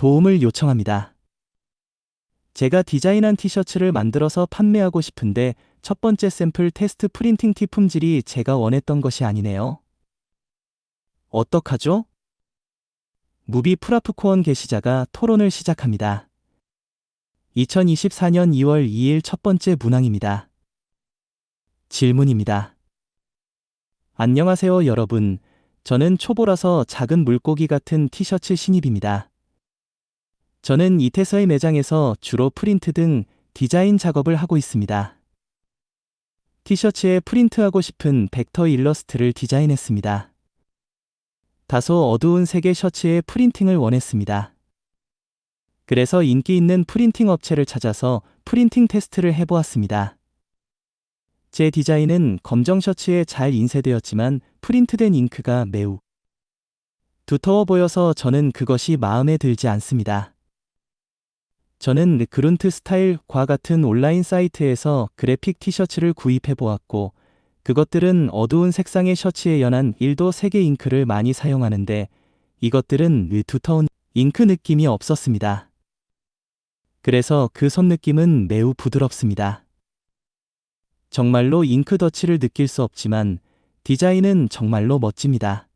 도움을 요청합니다. 제가 디자인한 티셔츠를 만들어서 판매하고 싶은데 첫 번째 샘플 테스트 프린팅 티 품질이 제가 원했던 것이 아니네요. 어떡하죠? 무비 프라프코원 게시자가 토론을 시작합니다. 2024년 2월 2일 첫 번째 문항입니다. 질문입니다. 안녕하세요, 여러분. 저는 초보라서 작은 물고기 같은 티셔츠 신입입니다. 저는 이태서의 매장에서 주로 프린트 등 디자인 작업을 하고 있습니다. 티셔츠에 프린트하고 싶은 벡터 일러스트를 디자인했습니다. 다소 어두운 색의 셔츠에 프린팅을 원했습니다. 그래서 인기 있는 프린팅 업체를 찾아서 프린팅 테스트를 해보았습니다. 제 디자인은 검정 셔츠에 잘 인쇄되었지만 프린트된 잉크가 매우 두터워 보여서 저는 그것이 마음에 들지 않습니다. 저는 그룬트 스타일과 같은 온라인 사이트에서 그래픽 티셔츠를 구입해 보았고, 그것들은 어두운 색상의 셔츠에 연한 1도 색의 잉크를 많이 사용하는데, 이것들은 두터운 잉크 느낌이 없었습니다. 그래서 그 손 느낌은 매우 부드럽습니다. 정말로 잉크 덧칠을 느낄 수 없지만 디자인은 정말로 멋집니다.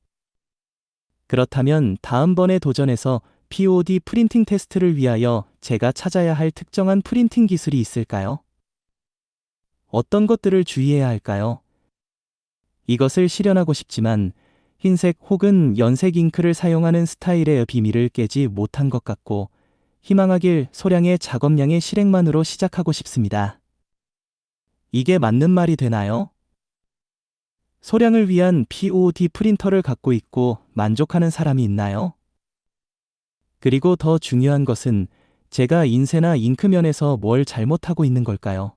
그렇다면 다음번에 도전해서 POD 프린팅 테스트를 위하여 제가 찾아야 할 특정한 프린팅 기술이 있을까요? 어떤 것들을 주의해야 할까요? 이것을 실현하고 싶지만 흰색 혹은 연색 잉크를 사용하는 스타일의 비밀을 깨지 못한 것 같고 희망하길 소량의 작업량의 실행만으로 시작하고 싶습니다. 이게 맞는 말이 되나요? 소량을 위한 POD 프린터를 갖고 있고 만족하는 사람이 있나요? 그리고 더 중요한 것은 제가 인쇄나 잉크면에서 뭘 잘못하고 있는 걸까요?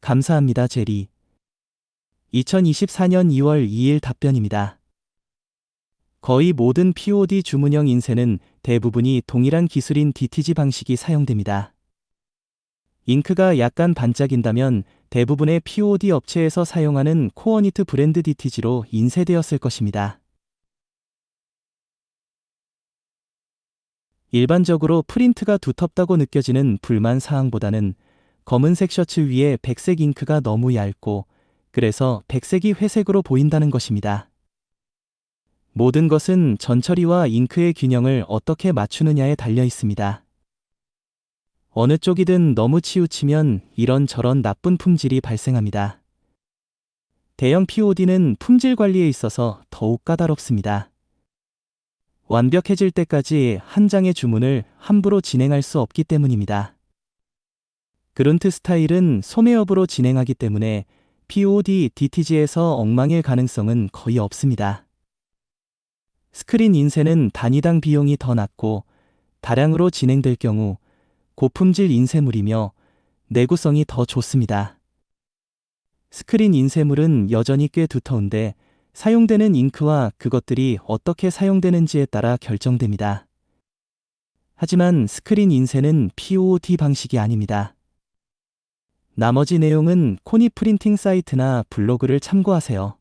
감사합니다, 제리. 2024년 2월 2일 답변입니다. 거의 모든 POD 주문형 인쇄는 대부분이 동일한 기술인 DTG 방식이 사용됩니다. 잉크가 약간 반짝인다면 대부분의 POD 업체에서 사용하는 코어니트 브랜드 DTG로 인쇄되었을 것입니다. 일반적으로 프린트가 두텁다고 느껴지는 불만 사항보다는 검은색 셔츠 위에 백색 잉크가 너무 얇고 그래서 백색이 회색으로 보인다는 것입니다. 모든 것은 전처리와 잉크의 균형을 어떻게 맞추느냐에 달려 있습니다. 어느 쪽이든 너무 치우치면 이런저런 나쁜 품질이 발생합니다. 대형 POD는 품질 관리에 있어서 더욱 까다롭습니다. 완벽해질 때까지 한 장의 주문을 함부로 진행할 수 없기 때문입니다. 그룬트 스타일은 소매업으로 진행하기 때문에 POD, DTG에서 엉망일 가능성은 거의 없습니다. 스크린 인쇄는 단위당 비용이 더 낮고 다량으로 진행될 경우 고품질 인쇄물이며 내구성이 더 좋습니다. 스크린 인쇄물은 여전히 꽤 두터운데 사용되는 잉크와 그것들이 어떻게 사용되는지에 따라 결정됩니다. 하지만 스크린 인쇄는 POD 방식이 아닙니다. 나머지 내용은 코니 프린팅 사이트나 블로그를 참고하세요.